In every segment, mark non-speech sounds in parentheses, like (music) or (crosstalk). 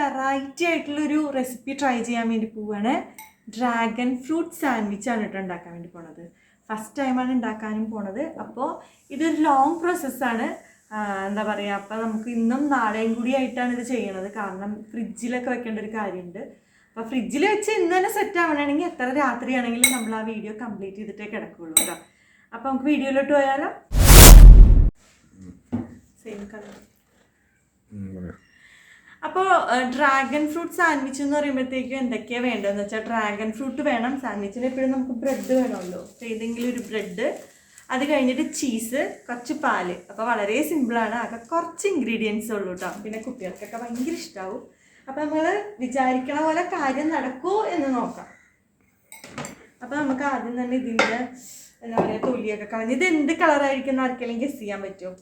Variety ആയിട്ടുള്ളൊരു recipe try ചെയ്യാൻ വേണ്ടി പോവുകയാണ് ഡ്രാഗൺ ഫ്രൂട്ട് സാൻഡ്വിച്ച് ആണ് കേട്ടോ ഉണ്ടാക്കാൻ വേണ്ടി പോണത്. ഫസ്റ്റ് ടൈമാണ് ഉണ്ടാക്കാനും പോണത്. അപ്പോൾ ഇതൊരു ലോങ് പ്രോസസ്സാണ് എന്താ പറയുക അപ്പോൾ നമുക്ക് ഇന്നും നാളെയും കൂടി ആയിട്ടാണ് ഇത് ചെയ്യണത്. കാരണം ഫ്രിഡ്ജിലൊക്കെ വെക്കേണ്ട ഒരു കാര്യമുണ്ട് അപ്പോൾ ഫ്രിഡ്ജിൽ വെച്ച് ഇന്ന് തന്നെ സെറ്റ് ആവണമെങ്കിൽ എത്ര രാത്രിയാണെങ്കിലും നമ്മൾ ആ വീഡിയോ കംപ്ലീറ്റ് ചെയ്തിട്ടേ കിടക്കുകയുള്ളൂ കേട്ടോ അപ്പോൾ നമുക്ക് വീഡിയോയിലോട്ട് പോയാലോ? സെയിം കളർ അപ്പോൾ ഡ്രാഗൺ ഫ്രൂട്ട് സാൻഡ്വിച്ച് എന്ന് പറയുമ്പോഴത്തേക്കും എന്തൊക്കെയാണ് വേണ്ടതെന്ന് വെച്ചാൽ ഡ്രാഗൺ ഫ്രൂട്ട് വേണം. സാൻഡ്വിച്ചിന് എപ്പോഴും നമുക്ക് ബ്രെഡ് വേണമല്ലോ. അപ്പോൾ ഏതെങ്കിലും ഒരു ബ്രെഡ് അത് കഴിഞ്ഞിട്ട് ചീസ് കുറച്ച് പാൽ. അപ്പോൾ വളരെ സിമ്പിളാണ് അതൊക്കെ കുറച്ച് ഇൻഗ്രീഡിയൻസ് ഉള്ളൂ കേട്ടോ പിന്നെ കുട്ടികൾക്കൊക്കെ ഭയങ്കര ഇഷ്ടമാവും അപ്പോൾ നമ്മൾ വിചാരിക്കണ പോലെ കാര്യം നടക്കുമോ എന്ന് നോക്കാം. അപ്പോൾ നമുക്ക് ആദ്യം തന്നെ ഇതിന്റെ എന്താ പറയുക തൊലിയൊക്കെ കളഞ്ഞ് ഇത് എന്ത് കളറായിരിക്കും എന്ന് ആർക്കെങ്കിലും ഗസ് ചെയ്യാൻ പറ്റുമോ.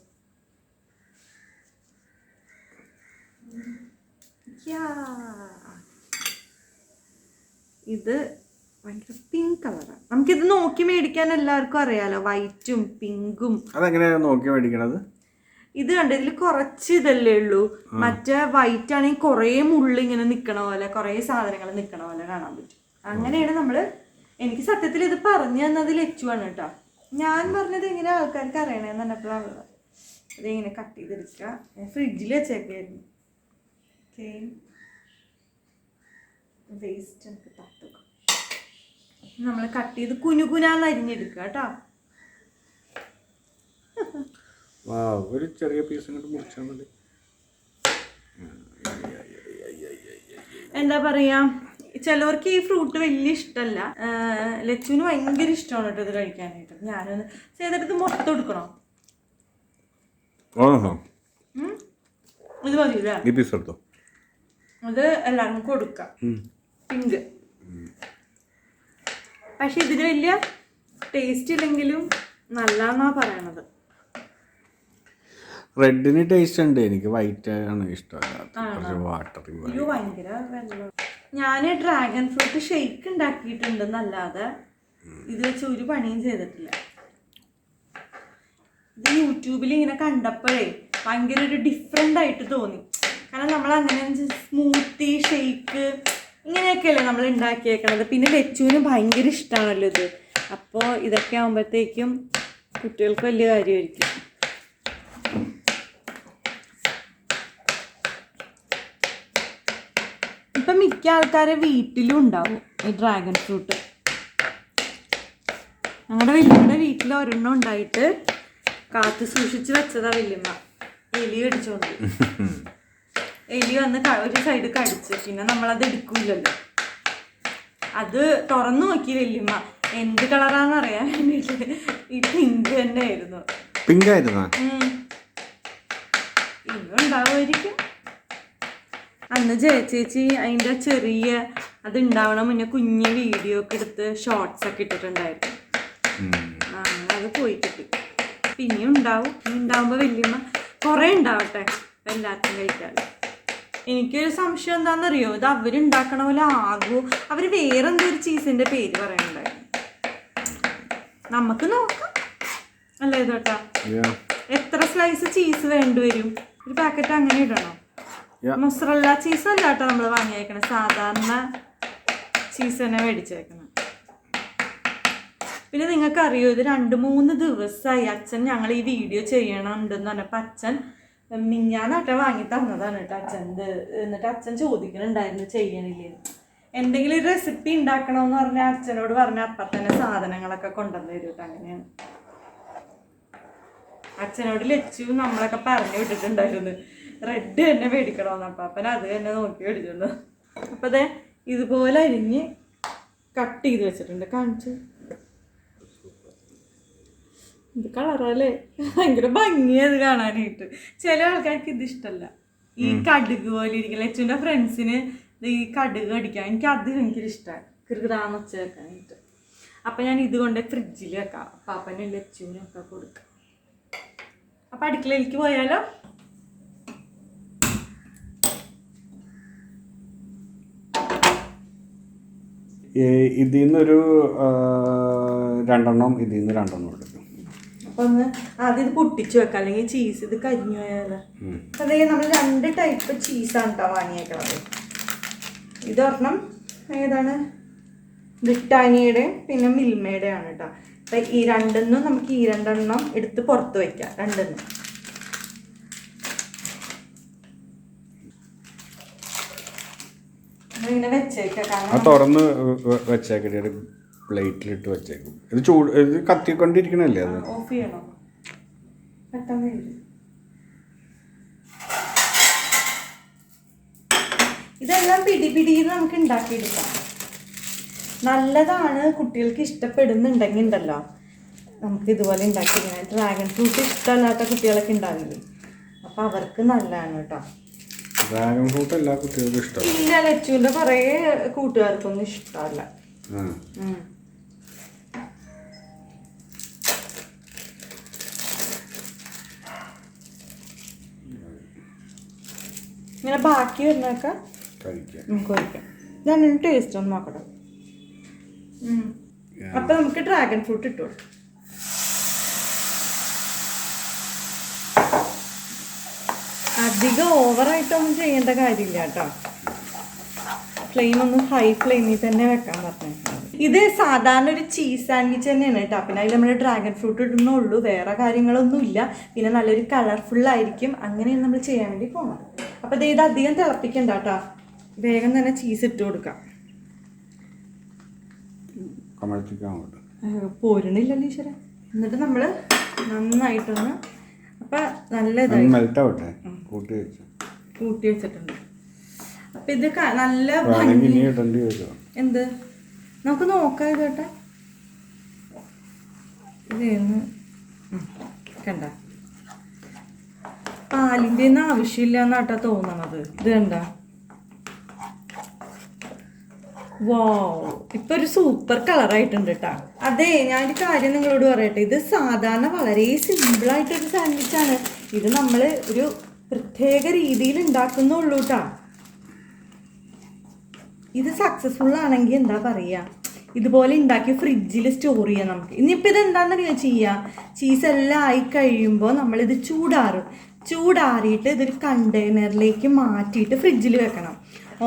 ഇത് ഭയങ്കര പിങ്ക് കളറാണ് നമുക്കിത് നോക്കി മേടിക്കാൻ എല്ലാവർക്കും അറിയാലോ. വൈറ്റും പിങ്കും അതെങ്ങനെയാണ് നോക്കി മേടിക്കണത്? ഇത് കണ്ട ഇതിൽ കുറച്ച് ഇതല്ലേ ഉള്ളൂ. മറ്റേ വൈറ്റ് ആണെങ്കിൽ കുറേ മുള്ളി ഇങ്ങനെ നിൽക്കണ പോലെ കുറേ സാധനങ്ങൾ നിൽക്കണ പോലെ കാണാൻ പറ്റും. അങ്ങനെയാണ് നമ്മൾ എനിക്ക് സത്യത്തിൽ ഇത് പറഞ്ഞു തന്നത് ആണ് കേട്ടോ. ഞാൻ പറഞ്ഞത് എങ്ങനെ ആൾക്കാർക്ക് അറിയണേന്ന് പറഞ്ഞപ്പോഴാണ് ഇതിങ്ങനെ കട്ട് ചെയ്തെടുക്കുക? ഫ്രിഡ്ജിൽ വെച്ചേക്കായിരുന്നു ഓക്കെ വേസ്റ്റ് നമുക്ക് തട്ടുക. നമ്മൾ കട്ട് ചെയ്ത് കുനുകുനാന്ന് അരിഞ്ഞെടുക്കുക കേട്ടോ. ഒരു ചെറിയ പീസ് ഇങ്ങോട്ട് മുറിച്ചാൽ മതി. എന്താ പറയാ ചിലവർക്ക് ഈ ഫ്രൂട്ട് വലിയ ഇഷ്ടമല്ല ലച്ചുവിന് ഭയങ്കര ഇഷ്ടമാണ് കേട്ടോ ഇത് കഴിക്കാനായിട്ട്. ഞാനൊന്ന് ചെയ്തെടുത്ത് മൊത്തം എടുക്കണോ? ഇത് മതി ഈ പീസ് എടുത്തോ? അത് എല്ലാവർക്കും കൊടുക്കാം. പിങ്ക് പക്ഷെ ഇതിന് വലിയ ടേസ്റ്റ് ഇല്ലെങ്കിലും നല്ലാന്നാ പറയണത്. റെഡിന് ടേസ്റ്റ് ഉണ്ട്. എനിക്ക് വൈറ്റ് ആണ് ഇഷ്ടം. കുറച്ച് വാട്ടറി അയ്യോ ഭയങ്കര വെള്ളം ഞാൻ ഡ്രാഗൺ ഫ്രൂട്ട് ഷെയ്ക്ക് ഉണ്ടാക്കിയിട്ടുണ്ടെന്നല്ലാതെ ഇത് വെച്ച് ഒരു പണിയും ചെയ്തിട്ടില്ല. ഇത് യൂട്യൂബിൽ ഇങ്ങനെ കണ്ടപ്പോഴേ ഭയങ്കര ഒരു ഡിഫറെന്റ് ആയിട്ട് തോന്നി. കാരണം നമ്മൾ അങ്ങനെ സ്മൂത്തി ഷെയ്ക്ക് ഇങ്ങനെയൊക്കെയല്ലേ നമ്മൾ ഉണ്ടാക്കിയേക്കണത്. പിന്നെ ലച്ചുവിന് ഭയങ്കര ഇഷ്ടമാണല്ലോ ഇത്. അപ്പോൾ ഇതൊക്കെ ആകുമ്പോഴത്തേക്കും കുട്ടികൾക്ക് വലിയ കാര്യമായിരിക്കും. ഇപ്പം മിക്ക ആൾക്കാരെ വീട്ടിലും ഉണ്ടാവും ഈ ഡ്രാഗൺ ഫ്രൂട്ട് ഞങ്ങളുടെ വലിയമ്മയുടെ വീട്ടിൽ ഒരെണ്ണം ഉണ്ടായിട്ട് കാത്തു സൂക്ഷിച്ച് വെച്ചതാ വലിയമ്മ. എലി കടിച്ചോണ്ട് (laughs) എലി വന്ന് ഒരു സൈഡ് കടിച്ചു പിന്നെ നമ്മളത് എടുക്കൂലല്ലോ അത് തുറന്നു നോക്കി വല്യമ്മ. എന്ത് കളറാന്ന് അറിയാൻ വേണ്ടിട്ട് ഈ പിങ്ക് തന്നെ ആയിരുന്നു. പിങ്ക് ആയിരുന്നു? ഉണ്ടാവുമായിരിക്കും. അന്ന് ജയച്ചേച്ചി അതിന്റെ ചെറിയ അത് ഉണ്ടാവണ മുന്നേ കുഞ്ഞ് വീഡിയോ ഒക്കെ എടുത്ത് ഷോർട്സ് ഒക്കെ ഇട്ടിട്ടുണ്ടായിരുന്നു. അങ്ങനെ അത് പോയി കിട്ടി പിന്നെയും ഉണ്ടാവും. ഇനി ഉണ്ടാവുമ്പോൾ വല്യമ്മ കൊറേ ഉണ്ടാവട്ടെ. എല്ലാത്തിനും എല്ലാവർക്കും കഴിക്കാൻ എനിക്കൊരു സംശയം എന്താണെന്നറിയോ? ഇത് അവരുണ്ടാക്കണ പോലെ ആകുമോ അവർ വേറെന്തൊരു ചീസിന്റെ പേര് പറയണ്ടായി നമുക്ക് നോക്കാം. അല്ലേ ചേട്ടാ എത്ര സ്ലൈസ് ചീസ് വേണ്ടിവരും ഒരു പാക്കറ്റ് അങ്ങനെ ഇടണോ. മൊസറല്ല ചീസ് അല്ല കേട്ടോ നമ്മൾ വാങ്ങിയേക്കണേ. സാധാരണ ചീസ് തന്നെ മേടിച്ചേക്കണം. പിന്നെ നിങ്ങൾക്കറിയോ ഇത് രണ്ട് മൂന്ന് ദിവസമായി അച്ഛൻ ഞങ്ങൾ ഈ വീഡിയോ ചെയ്യണമുണ്ടെന്ന് പറഞ്ഞപ്പോൾ അച്ഛൻ മിഞ്ഞാന്നാട്ടെ വാങ്ങി തന്നതാണ് കേട്ടോ അച്ഛന്റെ എന്നിട്ട് അച്ഛൻ ചോദിക്കണുണ്ടായിരുന്നു ചെയ്യണില്ലേ എന്തെങ്കിലും ഒരു റെസിപ്പി ഉണ്ടാക്കണമെന്ന് പറഞ്ഞാൽ അച്ഛനോട് പറഞ്ഞാൽ അപ്പം തന്നെ സാധനങ്ങളൊക്കെ കൊണ്ടുവന്ന് തരും അങ്ങനെയാണ്. അച്ഛനോട് ലച്ചു നമ്മളൊക്കെ പറഞ്ഞു വിട്ടിട്ടുണ്ടായിരുന്നു. റെഡ് തന്നെ മേടിക്കണമെന്ന് അപ്പം അപ്പൻ അത് തന്നെ നോക്കി മേടിച്ചിരുന്നു അപ്പം അതെ ഇതുപോലെ അരിഞ്ഞ് കട്ട് ചെയ്ത് വെച്ചിട്ടുണ്ട്. കാണിച്ചു? ഇത് കളറല്ലേ ഭയങ്കര ഭംഗിയത് കാണാനായിട്ട്. ചില ആൾക്കാർക്ക് ഇത് ഇഷ്ടമല്ല ഈ കടുക് പോലെ ഇരിക്കുന്ന അച്ഛന്റെ ഫ്രണ്ട്സിന് ഈ കടുക് അടിക്കാൻ എനിക്ക് അത് ഭയങ്കര ഇഷ്ടമാണ് കൃതാന്ന് വെച്ച് വെക്കാനായിട്ട് അപ്പം ഞാൻ ഇതുകൊണ്ട് ഫ്രിഡ്ജിൽ വെക്കാം. പാപ്പനും ലച്ചുവിനും ഒക്കെ കൊടുക്കാം. അപ്പം അടുക്കളയിലേക്ക് പോയാലോ? ഇതിൽ നിന്നൊരു രണ്ടെണ്ണം ഇതിൽ നിന്ന് രണ്ടെണ്ണം എടുക്കും അപ്പൊ ഒന്ന് ആദ്യം ഇത് പൊട്ടിച്ചു വെക്കാം. അല്ലെങ്കിൽ ചീസ് ഇത് കരിഞ്ഞു പോയാലോ. അതെ നമ്മൾ രണ്ട് ടൈപ്പ് ചീസാണ് കേട്ടോ വാങ്ങിയേക്കണത്. ഇതൊരെണ്ണം ഏതാണ്? ബ്രിട്ടാനിയുടെ പിന്നെ മിൽമയുടെ ആണ് കേട്ടോ അപ്പൊ ഈ രണ്ടെണ്ണം നമുക്ക് ഈ രണ്ടെണ്ണം എടുത്ത് പുറത്ത് വെക്കാം. രണ്ടെണ്ണം. തുറന്ന് വെച്ചേക്കട്ടെ പ്ലേറ്റിലിട്ട് വെച്ചേക്കും. ഇത് ചൂട് ഇത് കത്തിക്കൊണ്ടിരിക്കണല്ലേ അത്? ഓഫ് ചെയ്യണോ. പെട്ടെന്ന് ഇതെല്ലാം പിടി പിടിയിൽ നമുക്ക് ഉണ്ടാക്കിയെടുക്കാം. നല്ലതാണ് കുട്ടികൾക്ക് ഇഷ്ടപ്പെടുന്നുണ്ടെങ്കിൽ ഉണ്ടല്ലോ നമുക്ക് ഇതുപോലെ ഉണ്ടാക്കിയിരിക്കണം ഡ്രാഗൺ ഫ്രൂട്ട് ഇഷ്ടമല്ലാത്ത കുട്ടികളൊക്കെ ഉണ്ടാവില്ലേ? അപ്പം അവർക്ക് നല്ലതാണ് കേട്ടോ. ഡ്രാഗൺ ഫ്രൂട്ട് എല്ലാ കുട്ടികൾക്കും ഇഷ്ടം ഇല്ല ലച്ചുവിന്റെ കുറേ കൂട്ടുകാർക്കൊന്നും ഇഷ്ടമല്ല. ഇങ്ങനെ ബാക്കി വരുന്നതൊക്കെ നമുക്ക് ഒഴിക്കാം ഞാൻ ടേസ്റ്റ് ഒന്ന് നോക്കട്ടെ. അപ്പം നമുക്ക് ഡ്രാഗൺ ഫ്രൂട്ട് ഇട്ടു കൊടുക്കാം. അധികം ഓവറായിട്ടൊന്നും ചെയ്യേണ്ട കാര്യമില്ല കേട്ടോ. ഫ്ലെയിം ഒന്ന് ഹൈ ഫ്ലെയിമിൽ തന്നെ വെക്കാൻ പറഞ്ഞു ഇത് സാധാരണ ഒരു ചീസ് സാൻഡ്വിച്ച് തന്നെയാണ് കേട്ടോ. പിന്നെ അതിൽ നമ്മൾ ഡ്രാഗൺ ഫ്രൂട്ട് ഇടുന്നുള്ളൂ. വേറെ കാര്യങ്ങളൊന്നും ഇല്ല പിന്നെ നല്ലൊരു കളർഫുള്ളായിരിക്കും അങ്ങനെയാണ് നമ്മൾ ചെയ്യാൻ വേണ്ടി പോകണം അപ്പോൾ ദേ ഇത് അധികം തിളപ്പിക്കണ്ട കേട്ടോ വേഗം തന്നെ ചീസ് ഇട്ട് കൊടുക്കാം. പോരണില്ലല്ലോ ഈശ്വര. എന്നിട്ട് നമ്മൾ നന്നായിട്ടൊന്ന് അപ്പം നല്ല ഇതായി. കൂട്ടി വെച്ചു. കൂട്ടി വെച്ചിട്ടുണ്ട്. അപ്പം ഇത് നല്ല എന്ത്? നമുക്ക് നോക്കാം ഇത് കേട്ടെ ഇതേന്ന് കണ്ട? പാലിന്റെ ഒന്നും ആവശ്യമില്ല എന്നാട്ടാ തോന്നണത്. ഇത് കണ്ട വോ ഇപ്പൊ ഒരു സൂപ്പർ കളർ ആയിട്ടുണ്ട് കേട്ടാ അതെ ഞാനൊരു കാര്യം നിങ്ങളോട് പറയട്ടെ. ഇത് സാധാരണ വളരെ സിമ്പിൾ ആയിട്ടൊരു സാൻഡ്വിച്ച് ആണ്. ഇത് നമ്മൾ ഒരു പ്രത്യേക രീതിയിൽ ഉണ്ടാക്കുന്നുള്ളൂ കേട്ടാ ഇത് സക്സസ്ഫുൾ ആണെങ്കിൽ എന്താ പറയുക ഇതുപോലെ ഉണ്ടാക്കി ഫ്രിഡ്ജിൽ സ്റ്റോർ ചെയ്യാം നമുക്ക്. ഇനിയിപ്പോൾ ഇത് എന്താണെന്ന് ചെയ്യുക ചീസ് എല്ലാം ആയി കഴിയുമ്പോൾ നമ്മളിത് ചൂടാറും. ചൂടാറിയിട്ട് ഇതൊരു കണ്ടെയ്നറിലേക്ക് മാറ്റിയിട്ട് ഫ്രിഡ്ജിൽ വെക്കണം.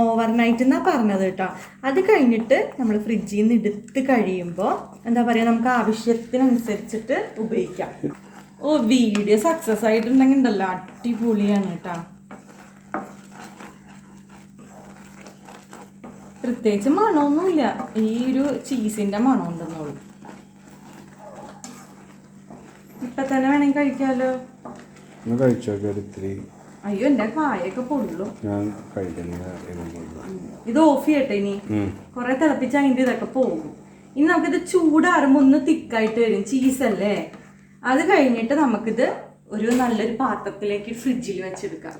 ഓവർനൈറ്റ് എന്നാണ് പറഞ്ഞത് കേട്ടോ. അത് കഴിഞ്ഞിട്ട് നമ്മൾ ഫ്രിഡ്ജിൽ നിന്ന് എടുത്ത് കഴിയുമ്പോൾ എന്താ പറയുക നമുക്ക് ആവശ്യത്തിനനുസരിച്ചിട്ട് ഉപയോഗിക്കാം. ഓ വീഡിയോ സക്സസ് ആയിട്ടുണ്ടെങ്കിൽ ഉണ്ടല്ലോ അടിപൊളിയാണ് കേട്ടോ. പ്രത്യേകിച്ച് മണമൊന്നുമില്ല. ഈ ഒരു ചീസിന്റെ മണം ഉണ്ടെന്നുള്ളൂ ഇപ്പൊ തന്നെ വേണമെങ്കിൽ കഴിക്കാലോ. ഒന്ന് കഴിച്ചു നോക്കി ഒരു ഇത്തിരി. അയ്യോ എന്റെ കായൊക്കെ പൊള്ളു. ഞാൻ കഴിക്കുന്നില്ല. ഇത് ഓഫ് ചെയ്യട്ടെ ഇനി? കൊറേ തിളപ്പിച്ച തിളപ്പിച്ച് അതിന്റെ ഇതൊക്കെ പോകും. ഇനി നമുക്കിത് ചൂടാറുമ്പോ ഒന്ന് തിക്കായിട്ട് വരും. ചീസ് അല്ലേ? അത് കഴിഞ്ഞിട്ട് നമുക്കിത് ഒരു നല്ലൊരു പാത്രത്തിലേക്ക് ഫ്രിഡ്ജിൽ വെച്ചെടുക്കാം.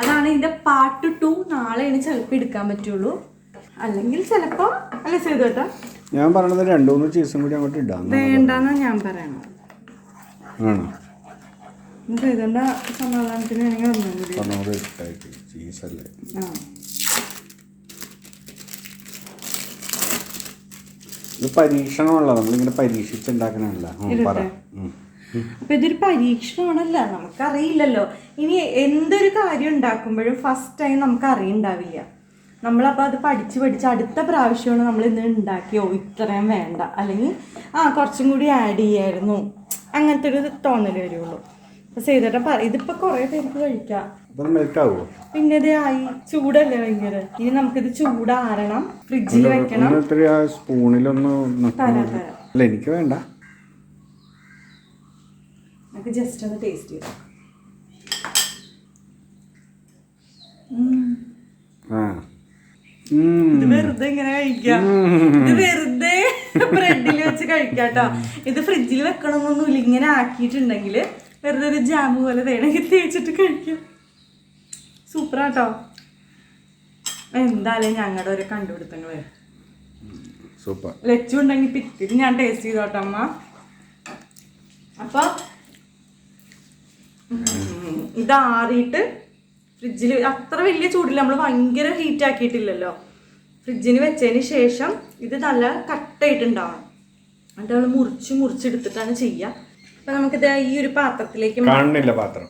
അതാണ് ഇതിന്റെ പാർട്ട് ടു നാളെയാണ് ചിലപ്പോൾ എടുക്കാൻ പറ്റുള്ളൂ. അല്ലെങ്കിൽ ചിലപ്പോ അല്ല ചെയ്തോട്ടാ ഞാൻ പറയണത് രണ്ടു മൂന്ന് ചീസും കൂടി അങ്ങോട്ട് ഇടാം വേണ്ടെന്നാ ഞാൻ പറയണം ആണോ? ചെയ്തോണ്ട സമാധാനത്തിന് വേണമെങ്കിൽ ഒന്നും കൂടി പറഞ്ഞോട് ഇട്ടായിട്ട് ചീസല്ലേ ആ. ഇത് പരീക്ഷണമല്ല നമ്മളിങ്ങനെ പരീക്ഷിച്ചുണ്ടാക്കണല്ല പറ. അപ്പൊ ഇതൊരു പരീക്ഷണമാണല്ല? നമുക്കറിയില്ലല്ലോ. ഇനി എന്തൊരു കാര്യം ഉണ്ടാക്കുമ്പോഴും ഫസ്റ്റ് ടൈം നമുക്ക് അറിയണ്ടാവില്ല നമ്മളപ്പോൾ അത് പഠിച്ച് പഠിച്ച് അടുത്ത പ്രാവശ്യമാണ് നമ്മൾ ഇന്ന് ഉണ്ടാക്കിയോ? ഇത്രയും വേണ്ട. അല്ലെങ്കിൽ ആ കുറച്ചും കൂടി ആഡ് ചെയ്യായിരുന്നു. അങ്ങനത്തെ ഒരു തോന്നൽ വരുള്ളൂ. ചെയ്തിട്ട് പറ ഇതിപ്പോൾ കുറേ പേർക്ക് കഴിക്കാം. പിന്നെ ഇത് ആയി ചൂടല്ലേ ഭയങ്കര? ഇനി നമുക്കിത് ചൂടാറണം. ഫ്രിഡ്ജിൽ വെക്കണം. സ്പൂണിലൊന്നും അല്ല എനിക്ക് വേണ്ട. നമുക്ക് ജസ്റ്റ് ഒന്ന് ടേസ്റ്റ് ചെയ്താം. ഇത് വെറുതെ ഇങ്ങനെ കഴിക്കാം. ഇത് വെറുതെ (laughs) ബ്രെഡിൽ വെച്ച് കഴിക്കാട്ടോ ഇത് ഫ്രിഡ്ജിൽ വെക്കണമെന്നൊന്നുമില്ല ഇങ്ങനെ ആക്കിയിട്ടുണ്ടെങ്കിൽ വെറുതെ ഒരു ജാമ് പോലെ വേണമെങ്കിൽ തേച്ചിട്ട് കഴിക്കാം. സൂപ്പറാട്ടോ. എന്തായാലും ഞങ്ങളുടെ ഒരു കണ്ടുപിടുത്തങ്ങൾ. സൂപ്പർ. ലച്ചു ഉണ്ടെങ്കിൽ പിറ്റിട്ട് ഞാൻ ടേസ്റ്റ് ചെയ്തോട്ടെ അമ്മ. അപ്പൊ ഇതാറിയിട്ട് ഫ്രിഡ്ജിൽ അത്ര വലിയ ചൂടില്ല. നമ്മൾ ഭയങ്കര ഹീറ്റ് ആക്കിയിട്ടില്ലല്ലോ. ഫ്രിഡ്ജിന് വെച്ചതിന് ശേഷം ഇത് നല്ല കട്ടായിട്ടുണ്ടാവണം എന്നിട്ട് നമ്മൾ മുറിച്ച് മുറിച്ചെടുത്തിട്ടാണ് ചെയ്യുക അപ്പൊ നമുക്കിത് ഈ ഒരു പാത്രത്തിലേക്ക് കാണുന്നില്ല പാത്രം.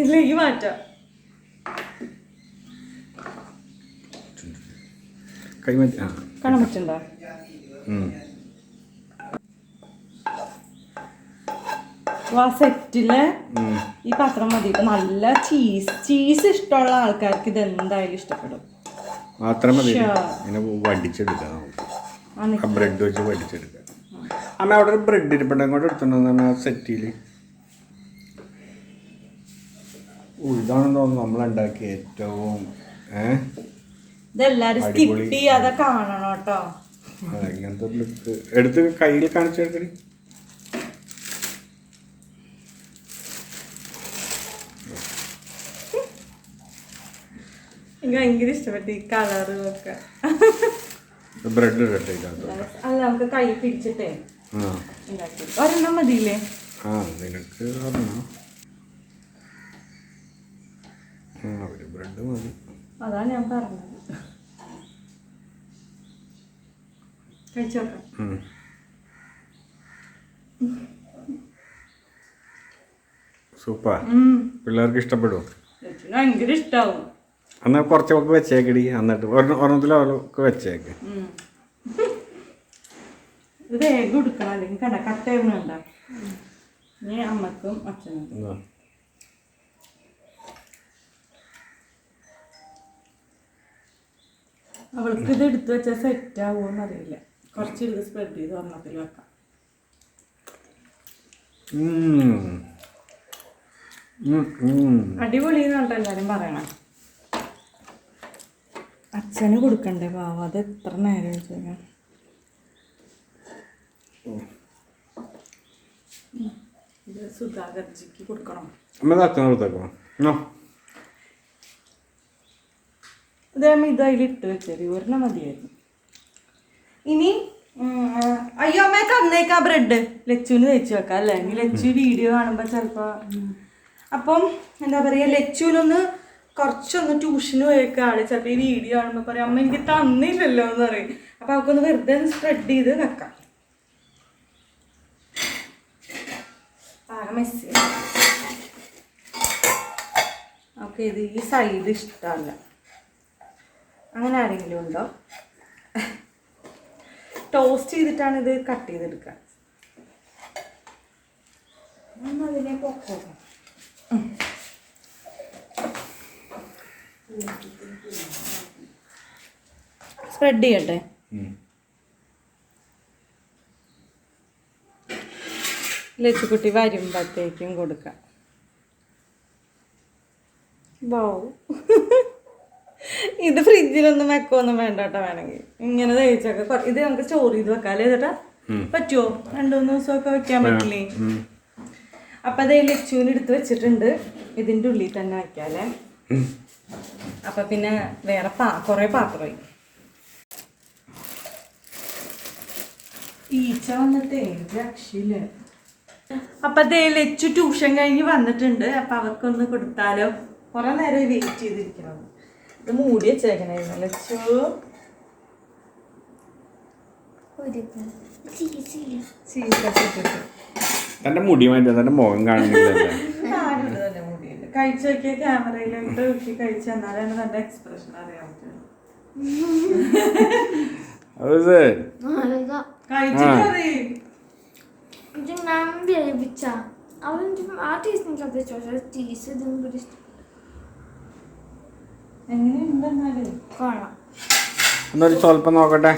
ഇതിലേക്ക് മാറ്റാം. കാണാൻ പറ്റുണ്ടോ ഉം. സെറ്റിൽ ഈ പാത്രം മതി. നല്ല ചീസ് ചീസ് ഇഷ്ടമുള്ള ആൾക്കാർക്ക് ഇത് എന്തായാലും ഇഷ്ടപ്പെടും. മാത്രം മതി. വടിച്ചെടുക്കാം ബ്രെഡ് വെച്ച് വടിച്ചെടുക്കാം. അമ്മ അവിടെ ഒരു ബ്രെഡ് ഇരിപ്പുണ്ട്. അങ്ങോട്ട് എടുത്തിട്ടുണ്ടെന്ന് ആ സെറ്റിയിൽ ഇതാണെന്ന് തോന്നുന്നു നമ്മളുണ്ടാക്കിയ ഏറ്റവും ഏഹ് ഇതെല്ലാരും സ്കിപ്പ് ചെയ്യാതെ കാണണം കേട്ടോ. ആ, ഇങ്ങനത്തെ ലുക്ക് എടുത്ത് കയ്യിൽ കാണിച്ചെടുക്കണി ഭയങ്കര ഇഷ്ടപ്പെട്ടു ഈ കളറും ഒക്കെ. ബ്രെഡ് അല്ല നമുക്ക് കൈ പിടിച്ചിട്ടേ. ഒരെണ്ണം മതിയില്ലേ? ആ നിനക്ക് ആ ഒരു ബ്രെഡ് മതി. അതാ ഞാൻ പറഞ്ഞത്. കഴിച്ചോക്കാം ഉം. സൂപ്പർ. പിള്ളേർക്ക് ഇഷ്ടപ്പെടും ഭയങ്കര ഇഷ്ടാവും. എന്നാൽ കുറച്ചൊക്കെ വെച്ചേക്കടി എന്നിട്ട് ഒരെണ്ണം ഒരെണ്ണത്തിലൊക്കെ വെച്ചേക്ക്. ഇത് വേഗം എടുക്കണം. അല്ലെങ്കിൽ കണ്ട കട്ടയുന്നുണ്ട ഇനി അമ്മക്കും അച്ഛനും. അവൾക്ക് ഇത് എടുത്തു വെച്ചാൽ സെറ്റ് ആവുമോന്ന് അറിയില്ല. കുറച്ച് ഇത് സ്പ്രെഡ് ചെയ്ത് ഒരെണ്ണത്തിൽ വെക്കാം. അടിപൊളി എന്നുണ്ട് എല്ലാരും പറയണം. അച്ഛന് കൊടുക്കണ്ടേ പാവ? അത് എത്ര നേരം വെച്ചാൽ ഇത് സുധാകർജിക്ക് കൊടുക്കണം. അമ്മ തച്ചന കൊടുത്തേക്കോ. എന്നോ ഇതേമ്മ ഇത് അതിലിട്ട് വെച്ചേരി. ഒരെണ്ണം മതിയായിരുന്നു. ഇനി അയ്യോ അമ്മ തന്നേക്കാ ബ്രെഡ്. ലച്ചുവിന് തയ്ച്ചു വെക്കാം അല്ലേ? ഇനി ലച്ചു വീഡിയോ കാണുമ്പോൾ ചിലപ്പോൾ അപ്പം എന്താ പറയുക ലച്ചുവിനൊന്ന് കുറച്ചൊന്ന് ട്യൂഷന് പോയേക്കാണ് ചിലപ്പോൾ ഈ വീഡിയോ കാണുമ്പോൾ പറയും അമ്മ എനിക്ക് തന്നില്ലല്ലോ എന്ന് പറയും. അപ്പോൾ അവർക്കൊന്ന് വെറുതെ സ്പ്രെഡ് ചെയ്ത് വെക്കാം ആകെ മെസ്സി. ഓക്കെ ഇത് ഈ സൈഡ് ഇഷ്ടമല്ല. അങ്ങനെ ആരെങ്കിലും ഉണ്ടോ? ടോസ്റ്റ് ചെയ്തിട്ടാണ് ഇത് കട്ട് ചെയ്തെടുക്കുക. അതിനെ പൊക്കോ സ്പ്രെഡ് ചെയ്യട്ടെ? ലച്ചുകുട്ടി വരുമ്പോഴത്തേക്കും കൊടുക്കാം. വൗ. (laughs) ഇത് ഫ്രിഡ്ജിലൊന്നും വെക്കൊന്നും വേണ്ട കേട്ടോ വേണമെങ്കിൽ. ഇങ്ങനെ തേച്ചൊക്കെ ഇത് നമുക്ക് സ്റ്റോർ ചെയ്ത് വെക്കാം അല്ലേ ചേട്ടാ. പറ്റുമോ രണ്ടു മൂന്ന് ദിവസമൊക്കെ വെക്കാൻ പറ്റില്ലേ. അപ്പൊ അതേ ലച്ചുവിന് എടുത്ത് വെച്ചിട്ടുണ്ട്. ഇതിന്റെ ഉള്ളിൽ തന്നെ വെക്കാല്ലേ. അപ്പൊ പിന്നെ വേറെ പാ കുറെ പാത്രമായി. ഈച്ച വന്നിട്ടേ രക്ഷയില്ല. അപ്പൊ ദേ ലച്ചു ട്യൂഷൻ കഴിഞ്ഞ് വന്നിട്ടുണ്ട്. അപ്പൊ അവർക്കൊന്ന് കൊടുത്താലോ? കൊറേ നേരം വെയിറ്റ് ചെയ്തിരിക്കണം ഇത് മൂടി വെച്ചേക്കണായിരുന്നു. ലച്ചു. തന്റെ മുടി മാറ്റി തന്റെ മുഖം കാണുന്നില്ല കഴിച്ചു നോക്കിയ ക്യാമറയിലോട്ട് നോക്കി കഴിച്ചു എന്നാലാണ് തന്റെ എക്സ്പ്രഷൻ അറിയാൻ പറ്റുള്ളൂ. അത് അറിയും ഞാൻ വേവിച്ച അവൻ ആ ടേസ്റ്റ് എനിക്ക് അത് ചോദിച്ചാൽ ടേസ്റ്റ് ഇതും കൂടി എന്നൊരു സ്വല്പം നോക്കട്ടെ.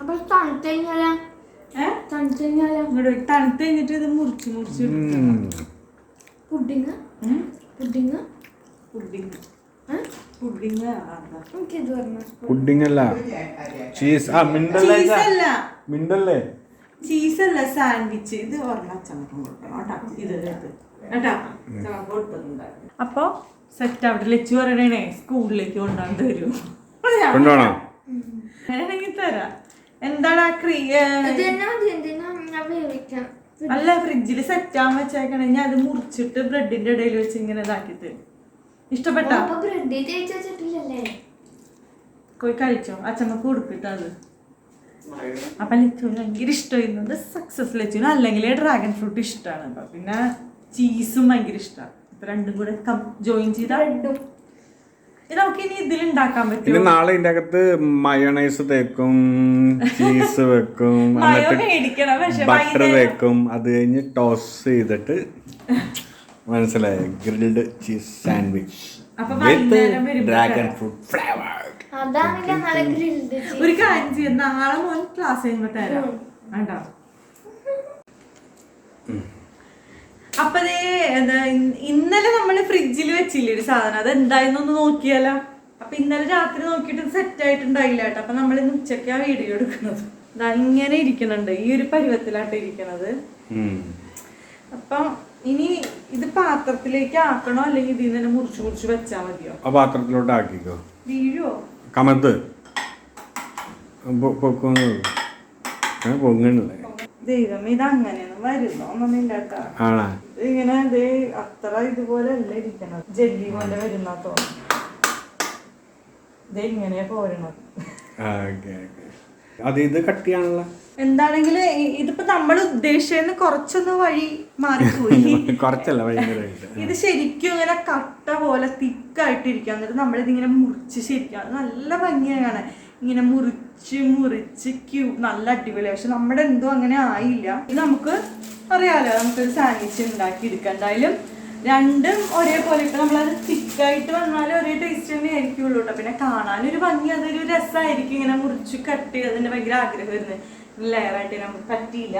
അപ്പൊ തണുത്ത് കഴിഞ്ഞാലാ തണുത്ത് കഴിഞ്ഞാലാ തണുത്ത് കഴിഞ്ഞിട്ട് ഇത് മുറിച്ച് മുറിച്ച്. പുഡിങ്? പുഡിങ്? പുഡിങ്. പുഡിങ് അല്ല. ചീസ് ആ മിണ്ടല്ലേ ചീസ് അല്ല. മിണ്ടല്ലേ? ചീസ് അല്ല സാൻഡ്വിച്ച് ഇത് ഒരെണ്ണം ചമക്കം കൊടുക്കണം കേട്ടോ. ഇത് ഇത്. കേട്ടോ? ചമക്കം കൊടുത്തിട്ടുണ്ടായിരുന്നു. അപ്പൊ സെറ്റ് അവിടെ ലച്ചു പറയണേ സ്കൂളിലേക്ക് കൊണ്ടാണ്ട് വരും കൊണ്ടുപോണോ വേണമെങ്കിൽ തരാം. എന്താണ് ആ ക്രീ അല്ല ഫ്രിഡ്ജിൽ സെറ്റ് ആവാൻ വെച്ചേക്കണേ. ഞാൻ അത് മുറിച്ചിട്ട് ബ്രെഡിന്റെ ഇടയിൽ വെച്ച് ഇങ്ങനെ ഇതാക്കി തരും. ഇഷ്ടപ്പെട്ടോ? പോയി കഴിച്ചോ? അച്ഛമ്മക്ക് കൊടുക്കിട്ടത് അത്. അപ്പം ലിച്ചുവിന് ഭയങ്കര ഇഷ്ടമായിരുന്നത് സക്സസ് ലിച്ചുവിന് അല്ലെങ്കിൽ ഡ്രാഗൺ ഫ്രൂട്ട് ഇഷ്ടമാണ് അപ്പം പിന്നെ ചീസും ഭയങ്കര ഇഷ്ടമാണ് അപ്പം രണ്ടും കൂടെ ജോയിൻ ചെയ്താൽ രണ്ടും. ഇത് നമുക്ക് ഇനി നാളെ ഇതിന്റെ അകത്ത് മയോണൈസ് തേക്കും ചീസ് വെക്കും (laughs) എന്നിട്ട് ബട്ടർ വെക്കും. അത് കഴിഞ്ഞ് ടോസ് ചെയ്തിട്ട് മനസ്സിലായി? Grilled cheese sandwich with dragon fruit flavour ഒരു കാര്യം ചെയ്യാം നാളെ മോൻ ക്ലാസ് കഴിയുമ്പോ തരാം വേണ്ട അപ്പൊ ദേ എന്താ ഇന്നലെ നമ്മൾ ഫ്രിഡ്ജിൽ വെച്ചില്ലേ ഒരു സാധനം? അത് എന്തായെന്നൊന്ന് നോക്കിയാലോ? അപ്പൊ ഇന്നലെ രാത്രി നോക്കിയിട്ട് സെറ്റ് ആയിട്ടുണ്ടായില്ല കേട്ടോ. അപ്പൊ നമ്മൾ ഇന്ന് ഉച്ചക്കാ വീഡിയോ എടുക്കുന്നത്. ദാ ഇങ്ങനെ ഇരിക്കുന്നുണ്ട്. ഈ ഒരു പരുവത്തിലാട്ടോ ഇരിക്കണത്. അപ്പം ഇനി ഇത് പാത്രത്തിലേക്ക് ആക്കണോ? അല്ലെങ്കിൽ ഇതിൽ നിന്ന് തന്നെ മുറിച്ച് മുറിച്ച് വെച്ചാൽ മതിയോ? ആ പാത്രത്തിലോട്ട് ആക്കിക്കോ. വീഴുവോ? കമത്ത് പൊക്കുന്നു. പൊങ്ങണില്ലേ? ദൈവം ഇത് അങ്ങനെയൊന്നും വരുന്നോ? ഒന്നൊന്നുമില്ല കേട്ടോ ആണാ? ഇത് ഇങ്ങനെ ഇത് അത്ര ഇതുപോലെ അല്ല ജെല്ലി പോലെ വരുന്ന തോന്നുന്നു. ഇത് ഇങ്ങനെ പോരണത്. Okay okay. അത് ഇത് കട്ടിയാണല്ലോ? എന്താണെങ്കിലും ഇ- ഇതിപ്പോ നമ്മൾ ഉദ്ദേശിച്ചതിന് കുറച്ചൊന്ന് വഴി മാറിപ്പോയി. (laughs) കുറച്ചല്ല ഭയങ്കരമായിട്ട്. ഇത് ശരിക്കും ഇങ്ങനെ കട്ട പോലെ തിക്കായിട്ടിരിക്കുക എന്നിട്ട് നമ്മളിതിങ്ങനെ മുറിച്ച് ശരിക്കും നല്ല ഭംഗിയാണ് കാണാൻ. ഇങ്ങനെ മുറിച്ച് മുറിച്ച് ക്യൂ നല്ല അടിപൊളി. പക്ഷെ നമ്മുടെ എന്തോ അങ്ങനെ ആയില്ല. ഇത് നമുക്ക് അറിയാലോ നമുക്കൊരു സാൻഡ്വിച്ച് ഉണ്ടാക്കി എടുക്കാം. എന്തായാലും രണ്ടും ഒരേപോലെ. ഇപ്പം നമ്മളത് തിക്കായിട്ട് വന്നാലും ഒരേ ടേസ്റ്റ് തന്നെ ആയിരിക്കുള്ളൂ കേട്ടോ പിന്നെ കാണാനൊരു ഭംഗി അതൊരു രസമായിരിക്കും ഇങ്ങനെ മുറിച്ച് കട്ട് ചെയ്ത്. അതിന്റെ ഭയങ്കര ആഗ്രഹം വരുന്നത്. ലെയറായിട്ട് നമുക്ക് പറ്റിയില്ല.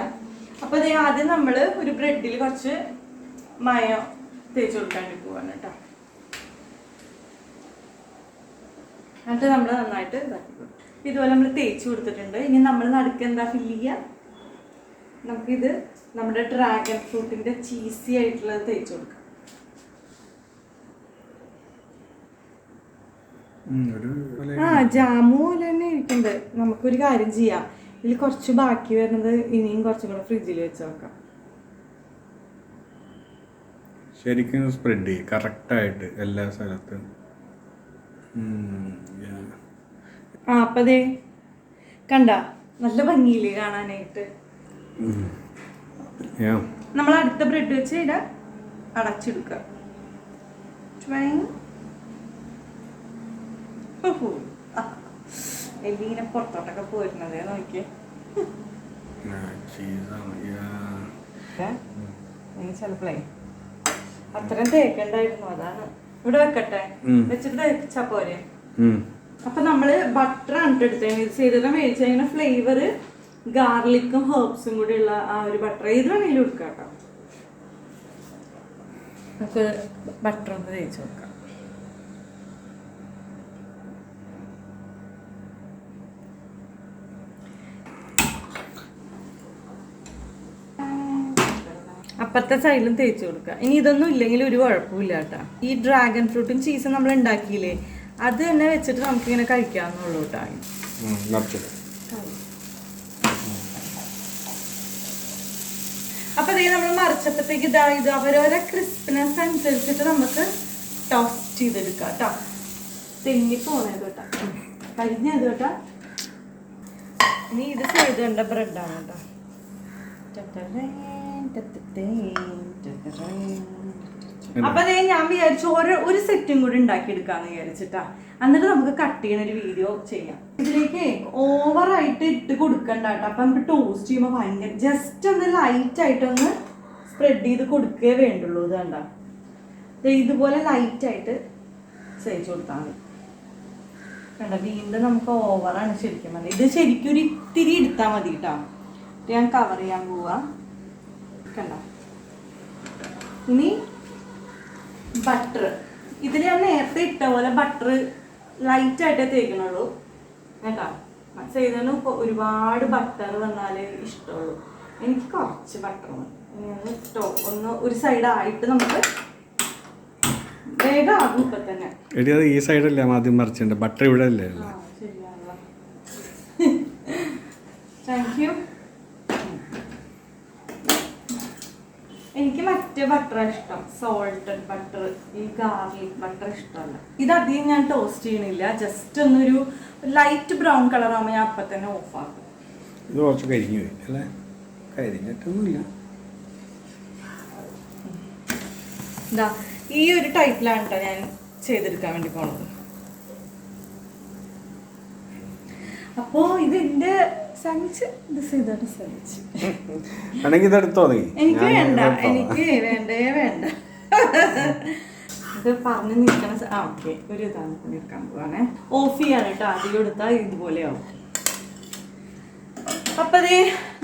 അപ്പൊ ദേ ആദ്യം നമ്മൾ ഒരു ബ്രെഡിൽ കുറച്ച് മയോ തേച്ച് കൊടുക്കാണ്ട് പോവാണ് കേട്ടോ എന്നിട്ട് നമ്മൾ നന്നായിട്ട് ഇതാക്കി കൊടുക്കും. ഇതുപോലെ നമ്മൾ തേച്ച് കൊടുത്തിട്ടുണ്ട്. ഇനി നമ്മൾ നടുക്ക് എന്താ ഫില്ല് ചെയ്യുക നമുക്കിത് നമ്മുടെ ഡ്രാഗൺ ഫ്രൂട്ടിന്റെ ചീസി ആയിട്ടുള്ളത് തേച്ച് കൊടുക്കാം. ആ ജാമു പോലെ തന്നെ ഇരിക്കുന്നുണ്ട് നമുക്കൊരു കാര്യം ചെയ്യാം. ഇതിൽ കുറച്ച് ബാക്കി വരുന്നത് ഇനിയും കുറച്ചും കൂടെ ഫ്രിഡ്ജിൽ വെച്ച് വെക്കാം. ശരിക്കും സ്പ്രെഡ് ചെയ്യും. കറക്റ്റായിട്ട് എല്ലാ സ്ഥലത്തും. ആ അപ്പൊ ദേ കണ്ട? നല്ല ഭംഗിയില്ലേ കാണാനായിട്ട്. നമ്മൾ അടുത്ത ബ്രെഡ് വെച്ച് ഇട അടച്ചെടുക്കുക ട്വൈങ്. ഹുഹു. ആ. എലി ഇങ്ങനെ പുറത്തോട്ടൊക്കെ പോരുന്നത് നോക്കിയേ. ചിലപ്പോഴേ അത്രയും തേക്കണ്ടായിരുന്നു അതാണ് ഇവിടെ വെക്കട്ടെ. വെച്ചിട്ട് തേച്ചാ പോരെ. അപ്പൊ നമ്മൾ ബട്ടർ ആണ് എടുത്തത് ചെയ്തത് മേടിച്ച ഇങ്ങനെ ഫ്ലേവർ ഗാർലിക്കും ഹെർബ്സും കൂടി ഉള്ള ആ ഒരു ബട്ടർ ഏത് വേണമെങ്കിലും എടുക്കാം കേട്ടോ നമുക്ക് ബട്ടർ ഒന്ന് തേച്ച് നോക്കാം അപ്പത്തെ സൈഡിലും തേച്ച് കൊടുക്കുക. ഇനി ഇതൊന്നും ഇല്ലെങ്കിൽ ഒരു കുഴപ്പമില്ല കേട്ടോ. ഈ ഡ്രാഗൺ ഫ്രൂട്ടും ചീസും നമ്മൾ ഉണ്ടാക്കിയില്ലേ അത് തന്നെ വെച്ചിട്ട് നമുക്കിങ്ങനെ കഴിക്കാമെന്നുള്ളൂ കേട്ടോ. അപ്പൊ അതേ നമ്മൾ മറിച്ചപ്പോഴത്തേക്ക് ഇതാ ഇത് അവരോരോ ക്രിസ്പിനെസ് അനുസരിച്ചിട്ട് നമുക്ക് ടോസ്റ്റ് ചെയ്തെടുക്കാം കേട്ടോ. തെങ്ങി പോണത് കേട്ടോ. കഴിഞ്ഞത് കേട്ടോ. ഇനി ഇത് ചെയ്തേണ്ട ബ്രെഡാണ് കേട്ടോ. അപ്പൊ അതേ ഞാൻ വിചാരിച്ചു ഒരു ഒരു സെറ്റും കൂടി ഉണ്ടാക്കിയെടുക്കാന്ന് വിചാരിച്ചിട്ടാ. എന്നിട്ട് നമുക്ക് കട്ട് ചെയ്യണ ഒരു വീഡിയോ ചെയ്യാം. ഇതിലേക്ക് ഓവറായിട്ട് ഇട്ട് കൊടുക്കണ്ട കേട്ടോ. അപ്പൊ നമുക്ക് ടോസ്റ്റ് ചെയ്യുമ്പോൾ ഭയങ്കര ജസ്റ്റ് ഒന്ന് ലൈറ്റ് ആയിട്ടൊന്ന് സ്പ്രെഡ് ചെയ്ത് കൊടുക്കേ വേണ്ടുള്ളൂ ഇത് കണ്ട. ഇതുപോലെ ലൈറ്റ് ആയിട്ട് ചെയ്ത് കൊടുത്താൽ മതി. കണ്ട വീണ്ടും നമുക്ക് ഓവറാണ് ശരിക്കും മതി ഇത് ശരിക്കും ഒരു ഇത്തിരി എടുത്താൽ മതി കേട്ടോ. ഞാൻ കവർ ചെയ്യാൻ പോവാ. കണ്ട? ഇനി ബട്ടർ ഇതിൽ ഞാൻ നേരത്തെ ഇട്ട പോലെ ബട്ടർ ലൈറ്റ് ആയിട്ടേ തേക്കണുള്ളൂ. കേട്ടോ? ചെയ്തതിന് ഒരുപാട് ബട്ടർ വന്നാലേ ഇഷ്ടമുള്ളൂ. എനിക്ക് കുറച്ച് ബട്ടർ മതി. ഒന്ന് സ്റ്റോ ഒന്ന് ഒരു സൈഡായിട്ട് നമുക്ക് വേഗം ആകും ഇപ്പൊ തന്നെ. ഈ സൈഡല്ലേ ആദ്യം മറിച്ചിട്ടുണ്ട് ബട്ടർ ഇവിടെ അല്ലേ? എനിക്ക് മറ്റേ ബട്ടർ ഇഷ്ടം. സോൾട്ടഡ് ബട്ടർ ഈ ഗാർലിക് ബട്ടർ ഇഷ്ടമല്ല. ഇത് അധികം ഞാൻ ടോസ്റ്റ് ചെയ്യണില്ല. ജസ്റ്റ് ഒന്നൊരു ലൈറ്റ് ബ്രൗൺ കളർ ആകുമ്പോൾ ഞാൻ അപ്പം തന്നെ ഓഫ് ആക്കും. ഇത് കുറച്ച് കരിഞ്ഞു പോയി അല്ലേ? കരിഞ്ഞിട്ടൊന്നുമില്ല. എന്താ ഈ ഒരു ടൈപ്പിലാണ് കേട്ടോ ഞാൻ ചെയ്തെടുക്കാൻ വേണ്ടി പോണത്. അപ്പോ ഇത് വേണമെങ്കിൽ ഇതെടുത്തോ നീ? എനിക്ക് വേണ്ട എനിക്ക് വേണ്ടേ വേണ്ട. ഇത് പറഞ്ഞു നിൽക്കണ ആ ഓക്കെ. ഒരു ഇതാണ് നിൽക്കാൻ പോവാണേ. ഓഫ് ചെയ്യാണ് കേട്ടോ. ആദ്യം കൊടുത്താൽ ഇതുപോലെയാവും. അപ്പതേ ദേ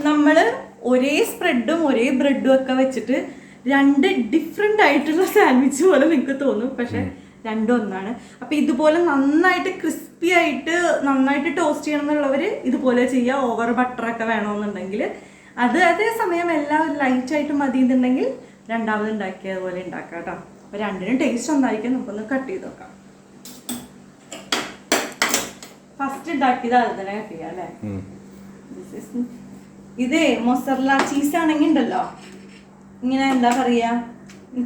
നമ്മൾ ഒരേ സ്പ്രെഡും ഒരേ ബ്രെഡും ഒക്കെ വെച്ചിട്ട് രണ്ട് ഡിഫറെന്റ് ആയിട്ടുള്ള സാൻഡ്വിച്ച് പോലെ നിങ്ങൾക്ക് തോന്നും. പക്ഷെ രണ്ടും ഒന്നാണ്. അപ്പൊ ഇതുപോലെ നന്നായിട്ട് ക്രിസ്പി ആയിട്ട് നന്നായിട്ട് ടോസ്റ്റ് ചെയ്യണം എന്നുള്ളവർ ഇതുപോലെ ചെയ്യുക ഓവർ ബട്ടറൊക്കെ വേണമെന്നുണ്ടെങ്കിൽ. അത് അതേ സമയം എല്ലാം ലൈറ്റ് ആയിട്ട് മതി എന്നുണ്ടെങ്കിൽ രണ്ടാമത് ഉണ്ടാക്കിയതുപോലെ ഉണ്ടാക്കാം കേട്ടോ അപ്പം രണ്ടിനും ടേസ്റ്റ് ഒന്നായിരിക്കും. നമുക്കൊന്ന് കട്ട് ചെയ്ത് നോക്കാം. ഫസ്റ്റ് ഉണ്ടാക്കിയത് അത് തന്നെ കട്ട് ചെയ്യാം അല്ലേ? ഇതേ മൊസറല ചീസ് ആണെങ്കിൽ ഉണ്ടല്ലോ. ഇങ്ങനെ എന്താ പറയാ?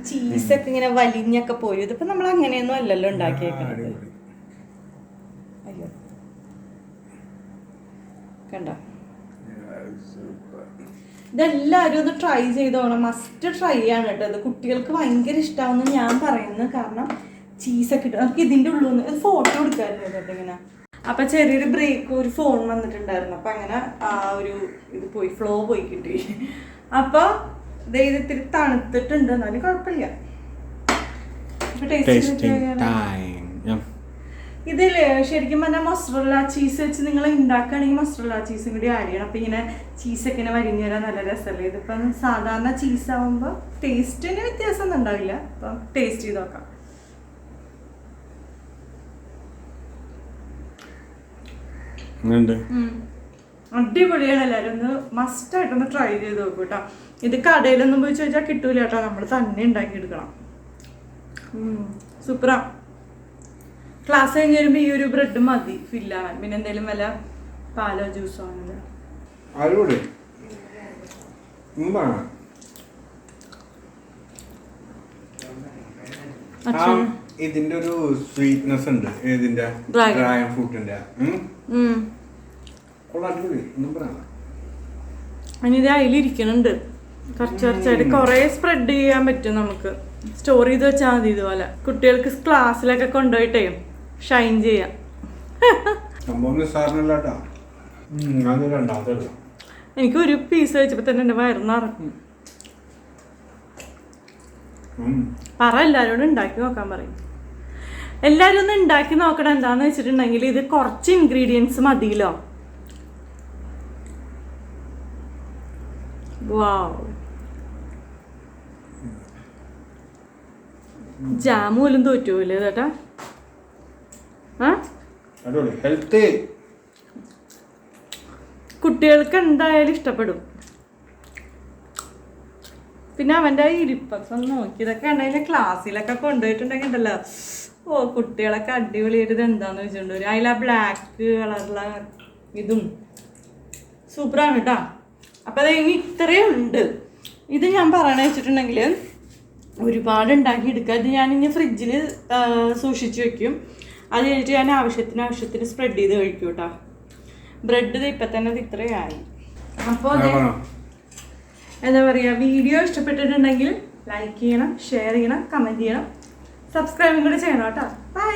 ചീസൊക്കെ ഇങ്ങനെ വലിഞ്ഞൊക്കെ പോരും. ഇതിപ്പോ നമ്മൾ അങ്ങനെയൊന്നും അല്ലല്ലോ ഉണ്ടാക്കിയേക്കണത് അടിപൊളി. അയ്യോ കണ്ട? ഇതെല്ലാവരും ഒന്ന് ട്രൈ ചെയ്തോണം. മസ്റ്റ് ട്രൈ ആണ് കേട്ടോ ഇത്. കുട്ടികൾക്ക് ഭയങ്കര ഇഷ്ടമാവുന്ന ഞാൻ പറയുന്നത് കാരണം ചീസൊക്കെ ഇട്ട് നമുക്ക് ഇതിന്റെ ഉള്ളിൽ നിന്ന് ഫോട്ടോ എടുക്കായിരുന്നു കേട്ടോ ഇങ്ങനെ. അപ്പൊ ചെറിയൊരു ബ്രേക്ക് ഒരു ഫോൺ വന്നിട്ടുണ്ടായിരുന്നു. അപ്പൊ അങ്ങനെ ആ ഒരു ഇത് പോയി ഫ്ലോ പോയി കിട്ടി. അപ്പൊ ദേ ഇത് ഇത്തിരി തണുത്തിട്ടുണ്ട്. എന്നാലും കുഴപ്പമില്ല. ടേസ്റ്റ് ഇതിൽ ശരിക്കും പറഞ്ഞാൽ മൊസറല്ല ചീസ് വെച്ച് നിങ്ങൾ ഉണ്ടാക്കുകയാണെങ്കിൽ മൊസറല്ല ചീസും കൂടി ആഡ് ചെയ്യണം. അപ്പം ഇങ്ങനെ ചീസൊക്കെ ഇങ്ങനെ വരിഞ്ഞു വരാൻ നല്ല രസമല്ലേ ഇതിപ്പം സാധാരണ ചീസ് ആവുമ്പോൾ ടേസ്റ്റിന് വ്യത്യാസം ഒന്നും ഉണ്ടാവില്ല. അപ്പം ടേസ്റ്റ് ചെയ്ത് നോക്കാം. അടിപൊളിയാണ് എല്ലാവരും ഒന്ന് മസ്റ്റായിട്ടൊന്ന് ട്രൈ ചെയ്ത് നോക്കൂ കേട്ടോ ഇത് കടയിലൊന്നും പോയി ചോദിച്ചാൽ കിട്ടൂല കേട്ടോ നമ്മൾ തന്നെ ഉണ്ടാക്കി എടുക്കണം. സൂപ്പറാ. ക്ലാസ് കഴിഞ്ഞ് വരുമ്പോൾ ഈ ഒരു ബ്രെഡ് മതി. ഫില്ലാവാൻ പിന്നെ എന്തെങ്കിലും വല്ല പാലോ ജ്യൂസോ. അച്ഛൻ. ഇതിന്റെ ഒരു സ്വീറ്റ്നെസ് ഉണ്ട്. ഇതിന്റെ. ഡ്രാഗൺ ഫ്രൂട്ടിന്റെ അതിനിത് അതിലിരിക്കണുണ്ട് കുറച്ച് കുറച്ചായിട്ട് കുറെ സ്പ്രെഡ് ചെയ്യാൻ പറ്റും നമുക്ക്. സ്റ്റോർ ചെയ്ത് വെച്ചാൽ മതി ഇതുപോലെ. കുട്ടികൾക്ക് ക്ലാസ്സിലൊക്കെ കൊണ്ടുപോയിട്ടേ. ഷൈൻ ചെയ്യാം. എനിക്ക് ഒരു പീസ് വെച്ചപ്പോ തന്നെ എന്റെ വയറുന്നറക്കും. പറ എല്ലാരോടും ഉണ്ടാക്കി നോക്കാൻ പറയും. എല്ലാവരും ഒന്ന് ഉണ്ടാക്കി നോക്കണം. എന്താന്ന് വെച്ചിട്ടുണ്ടെങ്കിൽ ഇത് കുറച്ച് ഇൻഗ്രീഡിയൻസ് മതിയല്ലോ. വാവ് ജാം പോലും തോറ്റുപോലെ ചേട്ടാ? ഹെൽത്തി കുട്ടികൾക്ക് എന്തായാലും ഇഷ്ടപ്പെടും. പിന്നെ അവന്റെ ആ ഇരിപ്പൊക്കെ ഒന്ന് നോക്കി. ഇതൊക്കെ ഉണ്ടെങ്കിൽ ക്ലാസ്സിലൊക്കെ കൊണ്ടുപോയിട്ടുണ്ടെങ്കിൽ ഉണ്ടല്ലോ ഓ കുട്ടികളൊക്കെ അടിപൊളിയായിട്ട് ഇത് എന്താന്ന് വെച്ചിട്ടുണ്ട്. അതിൽ ആ ബ്ലാക്ക് കളറുള്ള ഇതും. സൂപ്പറാണ് കേട്ടോ അപ്പം അത് ഇനി ഇത്രയും ഉണ്ട്. ഇത് ഞാൻ പറയണ വെച്ചിട്ടുണ്ടെങ്കിൽ ഒരുപാട് ഉണ്ടാക്കി എടുക്കുക. ഇത് ഞാൻ ഇനി ഫ്രിഡ്ജിൽ സൂക്ഷിച്ചു വെക്കും. അത് കഴിഞ്ഞിട്ട് ഞാൻ ആവശ്യത്തിന് ആവശ്യത്തിന് സ്പ്രെഡ് ചെയ്ത് കഴിക്കും കേട്ടോ. ബ്രെഡ് ഇപ്പം തന്നെ ഇത് ഇത്രയായി. അപ്പോൾ. എന്താ പറയുക വീഡിയോ ഇഷ്ടപ്പെട്ടിട്ടുണ്ടെങ്കിൽ ലൈക്ക് ചെയ്യണം ഷെയർ ചെയ്യണം കമന്റ് ചെയ്യണം. സബ്സ്ക്രൈബും കൂടി ചെയ്യണം കേട്ടോ. ബൈ